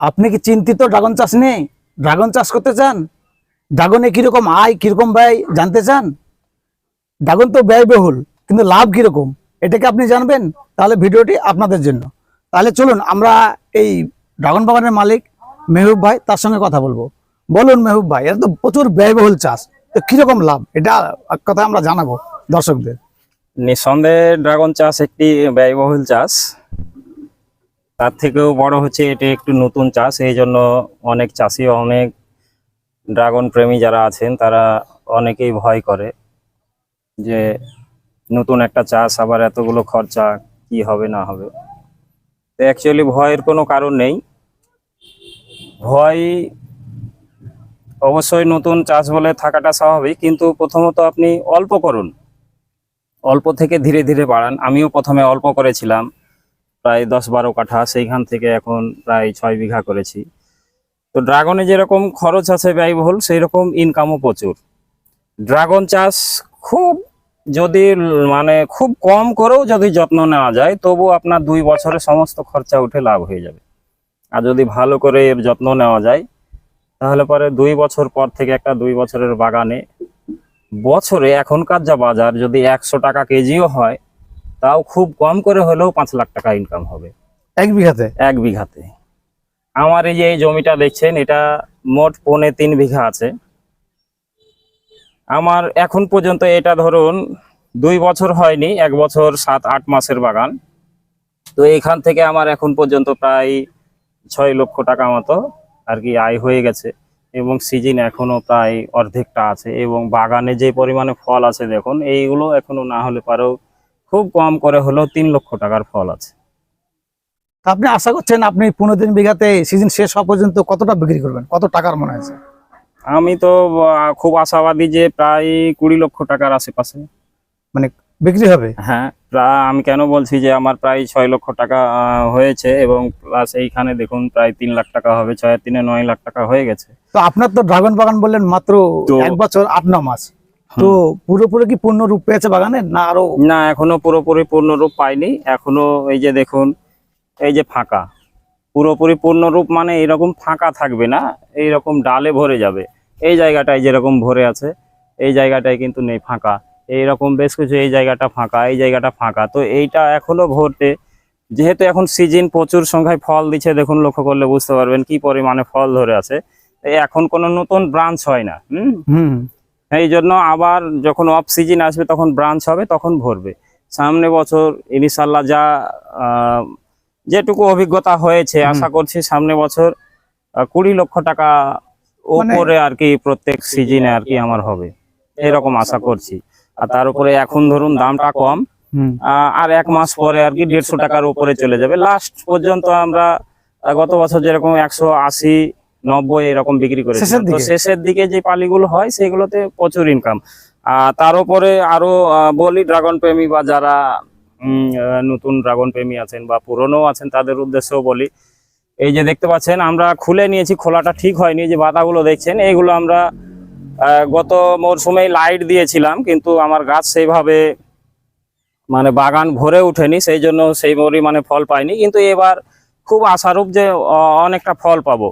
আপনি কি চিন্তিত ড্রাগন চাষ নেই? ড্রাগন চাষ করতে চান? ড্রাগনে কীরকম আয়, কীরকম ব্যয় জানতে চান? ড্রাগন তো ব্যয়বহুল, কিন্তু লাভ কীরকম? এটাকে আপনি জানবেন? তাহলে ভিডিওটি আপনাদের জন্য। তাহলে চলুন, আমরা এই ড্রাগন বাগানের মালিক মেহবুব ভাই তার সঙ্গে কথা বলব। বলুন মেহবুব ভাই এটা তো প্রচুর ব্যয়বহুল চাষ, তো কীরকম লাভ? এটা কথা আমরা জানাব দর্শকদের। নিঃসন্দেহে ড্রাগন চাষ একটি ব্যয়বহুল চাষ। থেকেও বড় হচ্ছে এটি একটু নতুন চাষ, এই জন্য অনেক চাষি, অনেক ড্রাগন প্রেমী যারা আছেন, তারা অনেকেই ভয় করে যে নতুন একটা চাষ, আবার এতগুলো খরচা কি হবে, না হবে। তো অ্যাকচুয়ালি ভয়ের কোনো কারণ নেই। ভয় অবশ্যই নতুন চাষ বলে থাকাটা স্বাভাবিক, কিন্তু প্রথমত আপনি অল্প করুন। অল্প থেকে ধীরে ধীরে বাড়ান। আমিও প্রথমে অল্প করেছিলাম। প্রায় দশ বারো কাঠা, সেইখান থেকে এখন প্রায় ছয় বিঘা করেছি। তো ড্রাগনে যেরকম খরচ আছে ব্যয়বহুল সেই রকম ইনকামও প্রচুর। ড্রাগন চাষ খুব যদি মানে খুব কম করেও যদি যত্ন নেওয়া যায়, তবু আপনার দুই বছরে সমস্ত খরচা উঠে লাভ হয়ে যাবে। আর যদি ভালো করে এর যত্ন নেওয়া যায়, তাহলে পরে দুই বছর পর থেকে একটা দুই বছরের বাগানে বছরে এখনকার যা বাজার, যদি একশো টাকা কেজিও হয় তাও খুব কম করে হলেও পাঁচ লাখ টাকা ইনকাম হবে। এক বিঘাতে? এক বিঘাতে। আমার এই যে এই জমিটা দেখছেন এটা মোট পৌনে তিন বিঘা আছে। আমার এখন পর্যন্ত এটা ধরুন দুই বছর হয়নি এক বছর সাত আট মাসের বাগান। তো এখান থেকে আমার এখন পর্যন্ত প্রায় ছয় লক্ষ টাকা মতো আর কি আয় হয়ে গেছে এবং সিজন এখনও প্রায় অর্ধেকটা আছে এবং বাগানে যে পরিমাণে ফল আছে দেখুন এইগুলো এখনও না হলে পারেও খুব কম করে হলেও তিন লক্ষ টাকার ফল আছে। তা আপনি আশা করছেন আপনি পনেরো দিন বিঘাতে সিজন শেষ হওয়া পর্যন্ত কতটা বিক্রি করবেন? কত টাকার মনে আছে আমি তো খুব আশাবাদী যে প্রায় কুড়ি লক্ষ টাকার আশেপাশে। মানে বিক্রি হবে? হ্যাঁ আমি কেন বলছি যে আমার প্রায় ছয় লক্ষ টাকা হয়েছে এবং প্লাস এইখানে দেখুন প্রায় তিন লাখ টাকা হবে ছয় তিনে নয় লাখ টাকা হয়ে গেছে। তো আপনার তো ড্রাগন বাগান বললেন মাত্র এক বছর আট ন মাস। তো পুরোপুরি কি পূর্ণ রূপ পেয়েছে বাগানের না আরও? না এখনও পুরোপুরি পূর্ণ রূপ পাইনি। এখনও এই যে দেখুন এই যে ফাঁকা। পুরোপুরি পূর্ণ রূপ মানে এরকম ফাঁকা থাকবে না এইরকম ডালে ভরে যাবে। এই জায়গাটায় যেরকম ভরে আছে এই জায়গাটায় কিন্তু নেই ফাঁকা। এইরকম বেশ কিছু এই জায়গাটা ফাঁকা এই জায়গাটা ফাঁকা। তো এইটা এখনও ভরতে যেহেতু এখন সিজন প্রচুর সংখ্যায় ফল দিচ্ছে দেখুন লক্ষ্য করলে বুঝতে পারবেন কি পরিমাণে ফল ধরে আছে। এই এখন কোনো নতুন ব্রাঞ্চ হয় না হুম? হুম। এই জন্য আবার যখন অফ সিজন আসবে তখন ব্রাঞ্চ হবে তখন ভরবে। সামনে বছর ইনশাল্লাহ যা যেটুকু অভিজ্ঞতা হয়েছে আশা করছি সামনে বছর কুড়ি লক্ষ টাকা ওপরে আর কি প্রত্যেক সিজনে আর কি আমার হবে। এরকম আশা করছি। আর তার উপরে এখন ধরুন দামটা কম আর এক মাস পরে আর কি দেড়শো টাকার উপরে চলে যাবে। লাস্ট পর্যন্ত আমরা গত বছর যেরকম একশো আশি নব্বই এরকম বিক্রি করেছি। শেষের তো দিকে? শেষের দিকে যে পালিগুলো হয় সেগুলোতে প্রচুর ইনকাম আর তার উপরে আরও বলি ড্রাগন প্রেমী বা যারা উম, নতুন ড্রাগন প্রেমী আছেন বা পুরনো আছেন তাদের উদ্দেশ্যেও বলি। এই যে দেখতে পাচ্ছেন আমরা খুলে নিয়েছি খোলাটা ঠিক হয়নি যে বাতাগুলো দেখছেন এইগুলো আমরা আহ, গত মরশুমে লাইট দিয়েছিলাম কিন্তু আমার গাছ সেইভাবে মানে বাগান ভরে ওঠেনি সেই জন্য সেই পরিমাণে ফল পাইনি। কিন্তু এবার খুব আশারূপ যে অনেকটা ফল পাবো।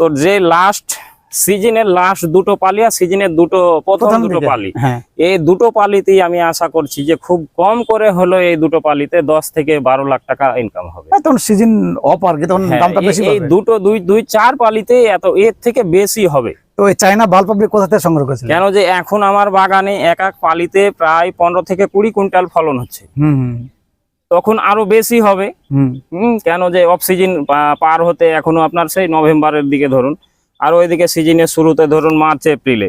তো যে লাস্ট সিজনের লাস্ট দুটো পালি আর সিজনের দুটো প্রথম দুটো পালি। হ্যাঁ। এই দুটো পালিতেই আমি আশা করছি যে খুব কম করে হলো এই দুটো পালিতে দশ থেকে বারো লাখ টাকা ইনকাম হবে। এই তখন সিজন অফ আর হ্যাঁ, দামটা বেশি এই- দুটো দুই দুই চার পালিতে এত এর থেকে বেশি হবে। তো এই চায়না বাল্ব আপনি কোথা থেকে সংগ্রহ কেন যে এখন আমার বাগানে এক এক পালিতে প্রায় পনেরো থেকে কুড়ি কুইন্টাল ফলন হচ্ছে। হুম, তখন আরও বেশি হবে। কেন যে অফ সিজন পার হতে এখনও আপনার সেই নভেম্বরের দিকে ধরুন। আর ওইদিকে সিজনের শুরুতে ধরুন মার্চ এপ্রিলে।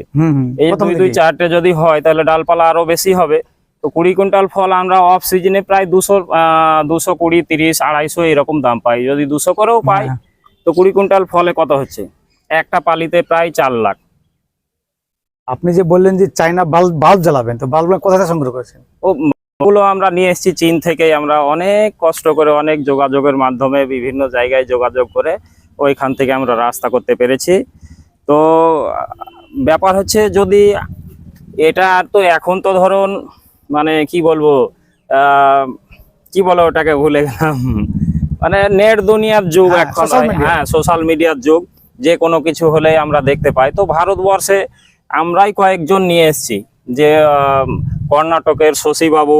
এই দুই দুই চারটে যদি হয় তাহলে ডালপালা আরও বেশি হবে। তো কুড়ি কুইন্টাল ফল আমরা অফ সিজনে প্রায় দুশো দুশো কুড়ি তিরিশ আড়াইশো এরকম দাম পাই। যদি দুশো করেও পাই হ্যাঁ। তো কুড়ি কুইন্টাল ফলে কত হচ্ছে? একটা পালিতে প্রায় চার লাখ। আপনি যে বললেন যে চাইনা বাল্ব বাল্ব জ্বালাবেন তো বাল্ব কোথা থেকে সংগ্রহ করেছেন? ও গুলো আমরা নিয়ে এসেছি চীন থেকে আমরা অনেক কষ্ট করে অনেক যোগাযোগের মাধ্যমে বিভিন্ন জায়গায় যোগাযোগ করে ওইখান থেকে আমরা রাস্তা করতে পেরেছি। তো ব্যাপার হচ্ছে যদি এটা আর তো এখন তো ধরুন মানে কি বলব কি বলো ওটাকে ভুলে গেলাম। মানে নেট দুনিয়ার যুগ হ্যাঁ, এখন হ্যাঁ সোশ্যাল মিডিয়ার যুগ। যে কোনো কিছু হলে আমরা দেখতে পাই। তো ভারতবর্ষে আমরাই কয়েকজন নিয়ে এসেছি। যে কর্ণাটকের শশীবাবু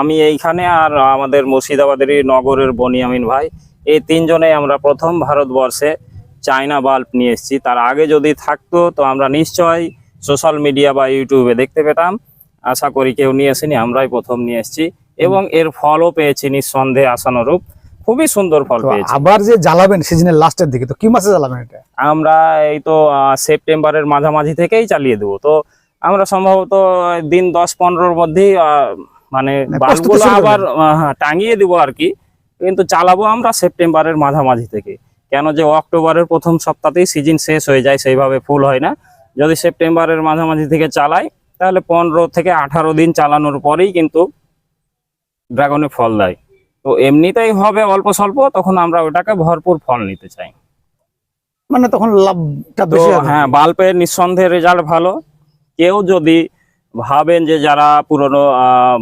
আমি এইখানে আর আমাদের মুর্শিদাবাদেরই নগরের বনিয়ামিন ভাই। এই তিনজনে আমরা প্রথম ভারতবর্ষে চায়না বাল্ব নিয়ে এসেছি। তার আগে যদি থাকতো তো আমরা নিশ্চয়ই সোশ্যাল মিডিয়া বা ইউটিউবে দেখতে পেতাম। আশা করি কেউ নিয়ে আসেনি আমরাই প্রথম নিয়ে এসেছি। এবং এর ফলও পেয়েছি নিঃসন্দেহে আশানুরূপ। খুবই সুন্দর ফল পেয়েছি। আবার যে জ্বালাবেন সিজনের লাস্টের দিকে তো কি মাসে জ্বালাবেন এটা? আমরা এই তো সেপ্টেম্বরের মাঝামাঝি থেকেই চালিয়ে দেবো। তো আমরা সম্ভবত দিন দশ পনেরোর মধ্যেই মানে মানে বাল্বগুলো আবার হ্যাঁ, টাঙিয়ে দেবো আর কি। কিন্তু চালাবো আমরা সেপ্টেম্বরের মাঝামাঝি থেকে। কেন যে অক্টোবরের প্রথম সপ্তাহতেই সিজন শেষ হয়ে যায় সেইভাবে ফুল হয় না। যদি সেপ্টেম্বরের মাঝামাঝি থেকে চালাই তাহলে পনেরো থেকে আঠারো দিন চালানোর পরেই কিন্তু ড্রাগনে ফল দেয়। তো এমনিতেই হবে অল্প স্বল্প তখন আমরা ওটাকে ভরপুর ফল নিতে চাই। মানে তখন লাভটা বেশি হ্যাঁ বাল্বের নিঃসন্দেহে রেজাল্ট ভালো। কেউ যদি ভাবেন যে যারা পুরনো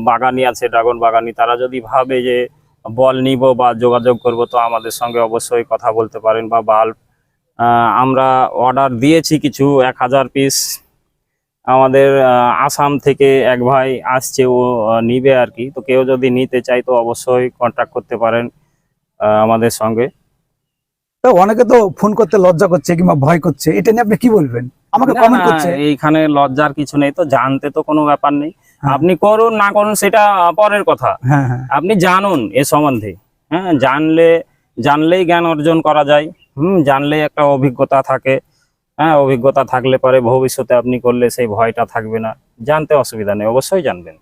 বাগানি আছে, ড্রাগন বাগানি, তারা যদি ভাবে যে বল নিব বা যোগাযোগ করব, তো আমাদের সঙ্গে অবশ্যই কথা বলতে পারেন বা বাল্ব আমরা অর্ডার দিয়েছি কিছু, এক হাজার পিস। আমাদের আসাম থেকে এক ভাই আসছে, ও নিবে আর কি। তো কেউ যদি নিতে চায়, তো অবশ্যই কন্ট্যাক্ট করতে পারেন আমাদের সঙ্গে। তো অনেকে তো ফোন করতে লজ্জা করছে কিংবা ভয় করছে। এটা নিয়ে আপনি কি বলবেন? আমাকে কমেন্ট করছে। এইখানে লজ্জার কিছু নেই তো জানতে তো কোনো ব্যাপার নেই। হ্যাঁ। আপনি করুন না করুন সেটা পরের কথা। হ্যাঁ হ্যাঁ। আপনি জানুন এ সম্বন্ধে। হ্যাঁ জানলে জানলেই জ্ঞান অর্জন করা যায়। হুম জানলেই একটা অভিজ্ঞতা থাকে। হ্যাঁ অভিজ্ঞতা থাকলে পরে ভবিষ্যতে আপনি করলে সেই ভয়টা থাকবে না। জানতে অসুবিধা নেই অবশ্যই জানবেন।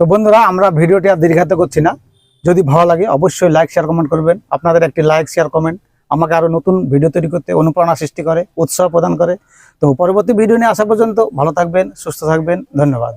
তো বন্ধুরা আমরা ভিডিওটি আর দীর্ঘায়িত করছি না। যদি ভালো লাগে অবশ্যই লাইক শেয়ার কমেন্ট করবেন। আপনাদের একটি লাইক শেয়ার কমেন্ট আমাকে আরও নতুন ভিডিও তৈরি করতে, অনুপ্রেরণা সৃষ্টি করে, উৎসাহ প্রদান করে। তো পরবর্তী ভিডিও নিয়ে আসা পর্যন্ত ভালো থাকবেন, সুস্থ থাকবেন, ধন্যবাদ।